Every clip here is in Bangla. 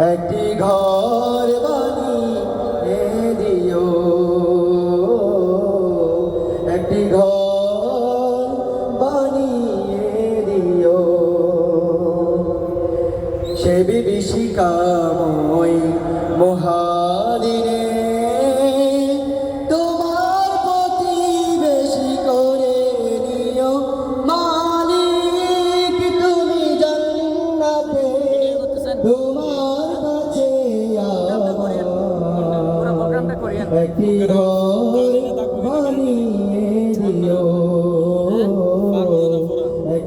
একটি ঘর বানিয়ে দিও। একটি ঘর বানিয়ে দিও। সে বিভীষিকাময় মহাদিনে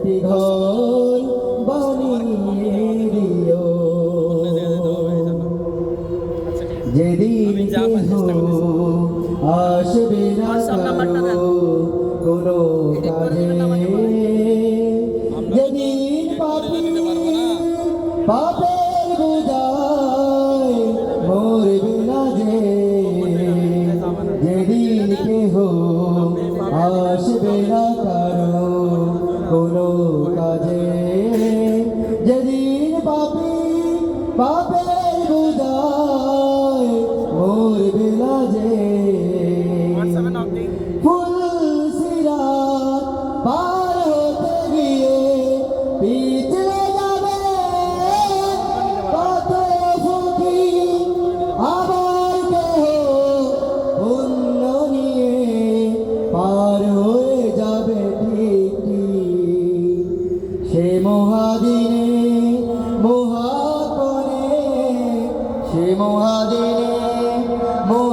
একটি ঘর বানিয়ে দিও। যেদিন আসবে না কারও কোনো কাজে। যেদিন পাপি পাপের ফুল সিরাত পার যাবে। কত আবার কেহ নিয়ে পার হয়ে যাবে ঠিকই। সে মহাদিনে মহাকনে সে মহাদিনে, মহা